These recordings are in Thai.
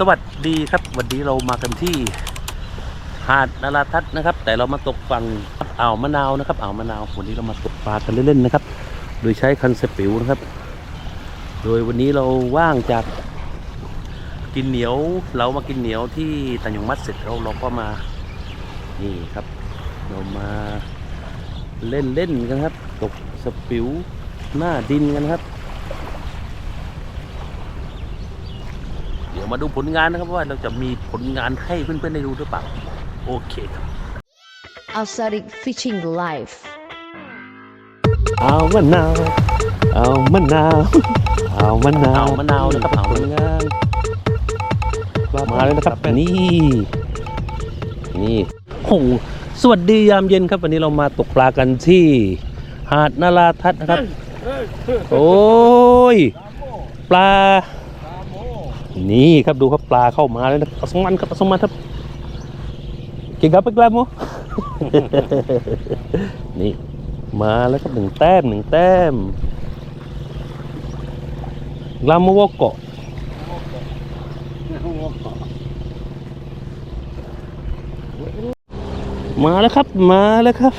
สวัสดีครับ วันนี้เรามากันที่หาดนาราทัศน์นะครับ แต่เรามาตกฝั่งอ่าวมะนาวนะครับอ่าวมะนาววันนี้เรามาตกปลากันเล่นๆนะครับ โดยใช้คันสปิวนะครับ โดยวันนี้เราว่างจากกินเหนียว เรามากินเหนียวที่ตันยงมัดเสร็จเราเราก็มานี่ครับ เรามาเล่นเล่นๆกันครับ ตกสปิวหน้าดินกันครับ เดี๋ยว มาดูผลงานนะครับว่าเราจะมีผลงานให้เพื่อนๆได้ดูหรือเปล่า โอเคครับ Alsaric Fishing Life เอามะนาว เอามะนาว เอามะนาวเอามะนาวนะครับเอา ผลงานมาแล้วนะครับนี่ นี่โอ้โหสวัสดียามเย็นครับ วันนี้เรามาตกปลากันที่ หาดนาราทัศน์นะครับ โอ้ย ปลา นี่ครับดูครับปลาเข้ามาแล้วนะครับเอาสมันครับเอาสมันครับเก่งครับไปกลาโมนี่มาแล้วครับหนึ่งแต้มหนึ่งแต้มลามวโกะมาแล้วครับมาแล้วครับ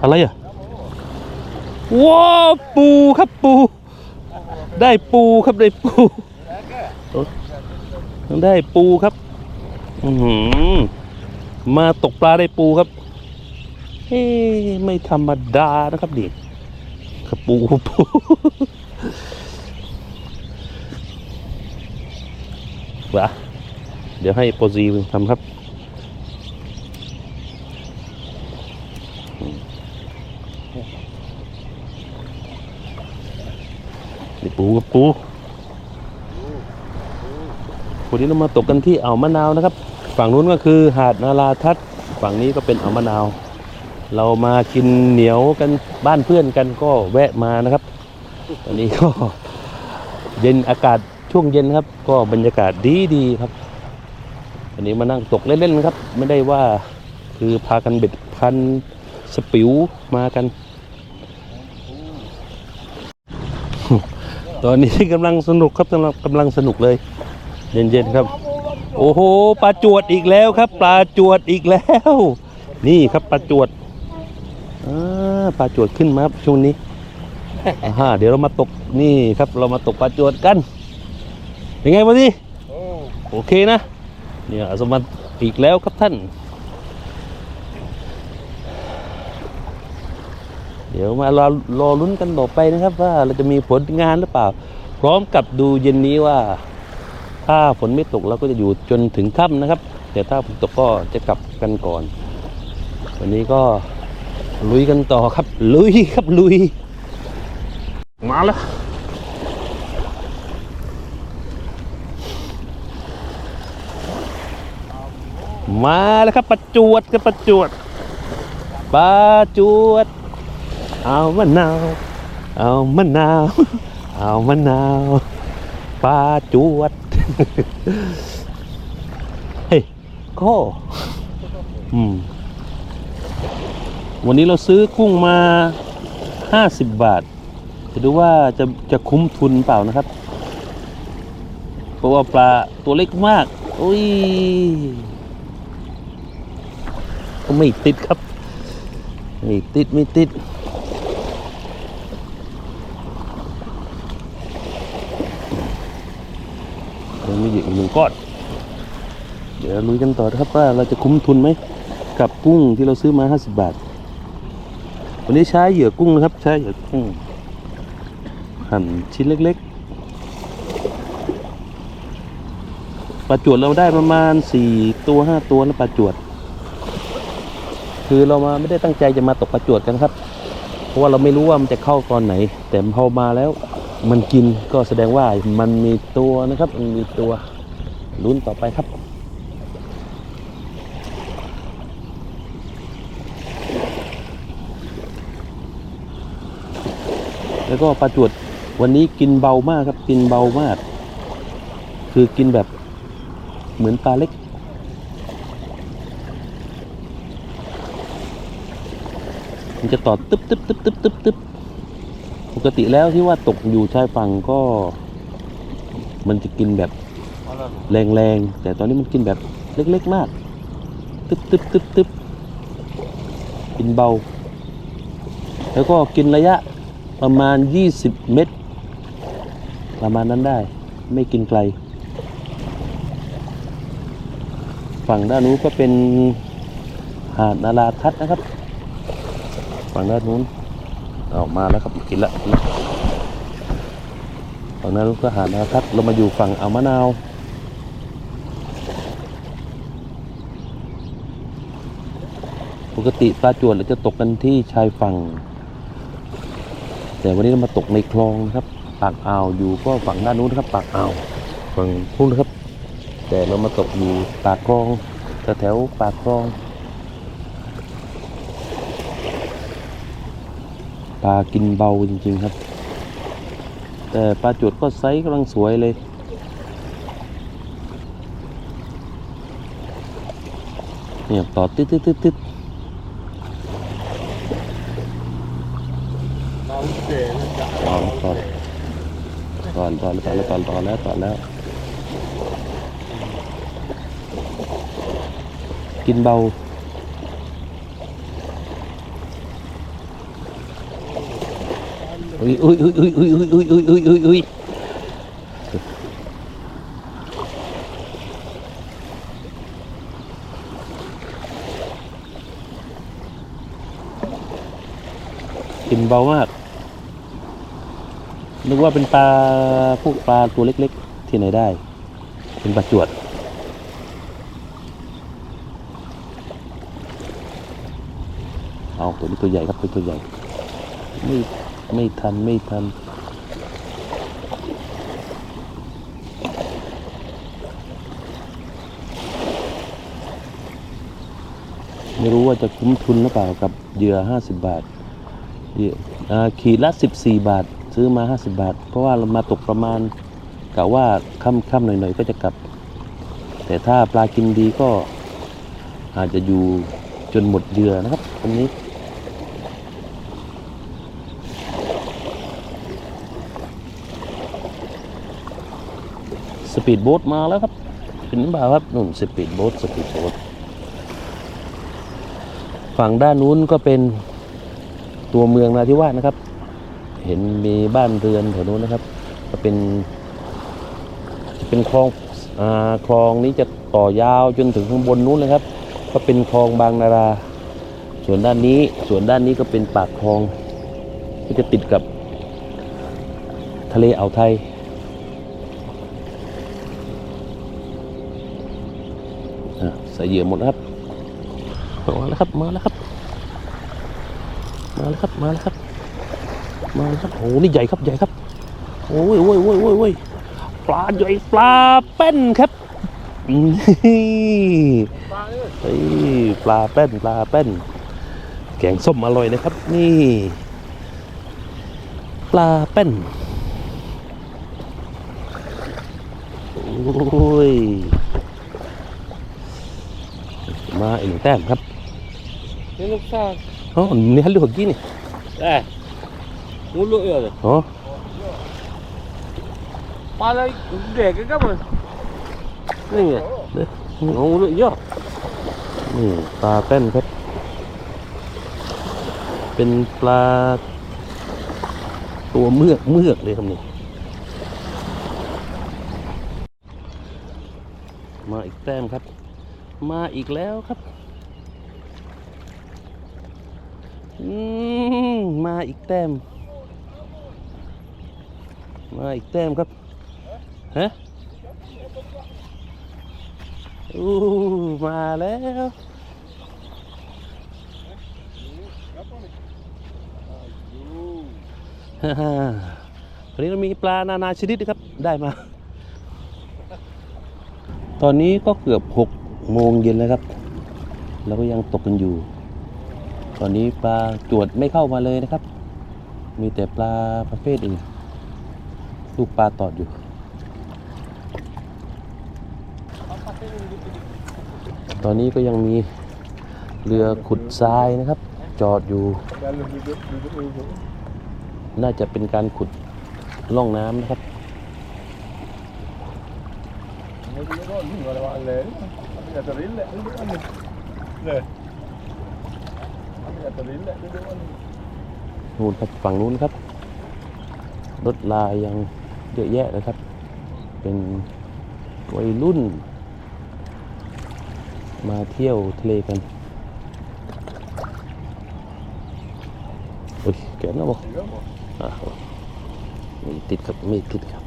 อะไรอะว้าปูครับปู ได้ปูครับได้ปูได้ปูครับอืมาตกปลาได้ปูครับเฮ้ไม่ธรรมดานะครับเด็กครับปูปูวะเดี๋ยวให้โปรซีทำครับ นี่ ปูวันนี้เรามาตกกันที่อ่าวมะนาวนะครับ ฝั่งนู้นก็คือหาดนาราทัศน์ฝั่งนี้ก็เป็นอ่าวมะนาว เรามากินเหนียวกันบ้านเพื่อนกันก็แวะมานะครับตอนนี้ก็เย็นอากาศช่วงเย็นครับ ก็บรรยากาศดีดีครับวันนี้มานั่งตกเล่นๆนะครับ ไม่ได้ว่าคือพากันเบ็ดพันสปิวมากัน ตอนนี้กำลังสนุกครับกำลังกำลังสนุกเลย เย็นๆครับ โอ้โหปลาจวดอีกแล้วครับ ปลาจวดอีกแล้ว นี่ครับปลาจวดปลาจวดขึ้นมาครับช่วงนี้อ่าเดี๋ยวเรามาตกนี่ครับ เรามาตกปลาจวดกันเป็นไงวะนี่โอเคนะเนี่ยสมบัติอีกแล้วครับท่าน เดี๋ยวมารอรอลุ้นกันต่อไปนะครับ ว่าเราจะมีผลงานหรือเปล่า พร้อมกับดูเย็นนี้ว่า ถ้าฝนไม่ตกเราก็จะอยู่จนถึงค่ำนะครับ แต่ถ้าฝนตกก็จะกลับกันก่อน วันนี้ก็ลุยกันต่อครับ ลุยครับลุย มาแล้วมาแล้วครับประจวดกับประจวดปลาจวด เอามะนาว เอามะนาว เอามะนาวปลาจวด เฮ้ยก็อืม วันนี้เราซื้อกุ้งมา50บาทจะดูว่าจะจะคุ้มทุนเปล่านะครับ เพราะว่าปลาตัวเล็กมาก โอ้ยไม่ติดครับ ไม่ติด ไม่ติด มีอยู่อีกหนึ่งก้อน เดี๋ยวลุยกันต่อครับว่าเราจะคุ้มทุนไหมกับกุ้งที่เราซื้อมา 50 บาท วันนี้ใช้เหยื่อกุ้งนะครับ ใช้เหยื่อกุ้งหั่นชิ้นเล็กๆปลาจวดเราได้ประมาณ 4 ตัว 5 ตัวนะปลาจวด คือเรามาไม่ได้ตั้งใจจะมาตกปลาจวดกันครับ เพราะว่าเราไม่รู้ว่ามันจะเข้าตอนไหน แต่พอมาแล้ว มันกินก็แสดงว่ามันมีตัวนะครับ มันมีตัวลุ้นต่อไปครับ แล้วก็ปลาจวดวันนี้กินเบามากครับ กินเบามาก คือกินแบบเหมือนปลาเล็กมันจะต่อตึ๊บตึ๊บตึ๊บตึ๊บตึ๊บตึ๊บ กติแล้วที่ว่าตกอยู่ชายฝั่งก็ มันจะกินแบบแรงๆ แต่ตอนนี้มันกินแบบเล็กๆมาก ตึ๊บตึ๊บตึ๊บตึ๊บกินเบา แล้วก็กินระยะประมาณ 20 เมตร ประมาณนั้นได้ ไม่กินไกล ฝั่งด้านนู้นก็เป็นหาดนาราทัศน์นะครับ ฝั่งด้านนู้น เอามาแล้วครับกินละกินละฝั่งด้นนู้นก็หาดนาราทัศน์เรามาอยู่ฝั่งอ่าวมะนาวปกติปลาจวดเราจะตกกันที่ชายฝั่ง แต่วันนี้เรามาตกในคลองนะครับ ปากอ่าวอยู่ก็ฝั่งด้านนู้นนะครับ ปากอ่าวฝั่งนู้นนะครับ แต่เรามาตกอยู่ปากคลองแถวๆปากคลอง ปลากินเบาจริงๆครับ แต่ปลาจวดก็ไซส์กำลังสวยเลย เนี่ยต่อติดติดติดติดต่อต่อต่อต่อต่อแล้วต่อต่อแล้วต่อแล้ว กินเบา อุ้ยอุ้ยอุ้ยอุ้ยอุ้ยอุ้ยอุ้ยอุ้ยอุ้ยอุ้ยอุ้ยกินเบามากนึกว่าเป็นปลาพวกปลาตัวเล็กๆ ที่ไหนได้ เป็นปลาจวดเอาตัวนี้ตัวใหญ่ครับเป็นตัวใหญ่ ไม่ทันไม่ทัน ไม่รู้ว่าจะคุ้มทุนหรือเปล่ากับเหยื่อ50 บาทเหยื่ออ่าขีดละ 14 บาท ซื้อมา 50 บาท เพราะว่าเรามาตกประมาณกะว่าค่ำๆหน่อยๆก็จะกลับ แต่ถ้าปลากินดีก็อาจจะอยู่จนหมดเหยื่อนะครับตรงนี้ สปีดโบ๊ทมาแล้วครับเห็นเปล่าครับนุ่นสปีดโบ๊ทสปีดโบ๊ทฝั่งด้านนู้นก็เป็นตัวเมืองนาทิวาสนะครับ เห็นมีบ้านเรือนแถวนู้นนะครับ ก็เป็นจะเป็นคลองอ่าคลองนี้จะต่อยาวจนถึงข้างบนนู้นเลยครับ ก็เป็นคลองบางนารา ส่วนด้านนี้ส่วนด้านนี้ก็เป็นปากคลอง ก็จะติดกับทะเลอ่าวไทย อะ ใส่เหยื่อหมดครับมาแล้วครับ มาแล้วครับ มาแล้วครับ มาแล้วครับ มาแล้วครับ โอ้นี่ใหญ่ครับ ใหญ่ครับ โอ้ยโอ้ยโอ้ยโอ้ยโอ้ยปลาใหญ่ปลาเป็นครับนี่ปลาเป็นปลาเป็นแกงส้มอร่อยนะครับ นี่ ปลาเป็นโอ้ย มาอีกหนึ่งแต้มครับ Ini lúc sao? อ๋อนี่ฮัลโหลกี้นี่ Eh. Mulu ya tu. อ๋อ Pala gede ke apa? Ni ya. Oh, mulu ya. นี่ปลาแป้นครับ เป็นปลา ตัวเมือกเมือกเลยครับนี่มาอีกแต้มครับ มาอีกแล้วครับอืมมาอีกแต้ม มาอีกแต้มครับ ฮะอู้มาแล้วฮ่าฮ่าวันนี้เรามีปลานานาชนิดนะครับ ได้มา ตอนนี้ก็เกือบหก โมงเย็นแล้วครับ เราก็ยังตกกันอยู่ ตอนนี้ปลาจวดไม่เข้ามาเลยนะครับ มีแต่ปลาประเภทอื่นลูกปลาตอดอยู่ ตอนนี้ก็ยังมีเรือขุดทรายนะครับ จอดอยู่ น่าจะเป็นการขุดล่องน้ำนะครับ นู่นครับฝั่งนู้นครับ รถลายยังเยอะแยะนะครับ เป็นวัยรุ่น มาเที่ยวทะเลกันโอ้ยแกนแล้วบอกอะมีติดครับมีติดครับ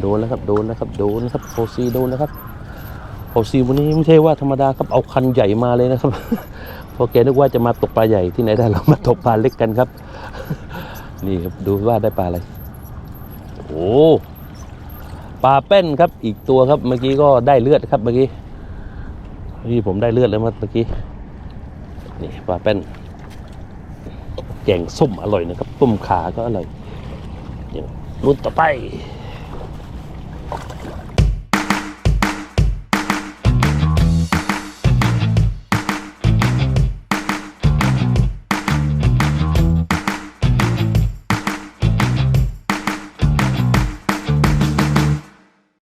โดนแล้วครับโดนแล้วครับโดนครับโฟซีโดนแล้วครับโฟซีวันนี้ไม่ใช่ว่าธรรมดาครับเอาคันใหญ่มาเลยนะครับพราะแกนึกว่าจะมาตกปลาใหญ่ที่ไหนได้เรามาตกปลาเล็กกันครับ นี่ครับดูว่าได้ปลาอะไรโอ้ปลาแป้นครับอีกตัวครับเมื่อกี้ก็ได้เลือดครับเมื่อกี้นี่ผมได้เลือดแล้วเมื่อกี้นี่ปลาแป้นแกงส้มอร่อยนะครับต้มขาก็อร่อยอย่างรุ่นต่อไป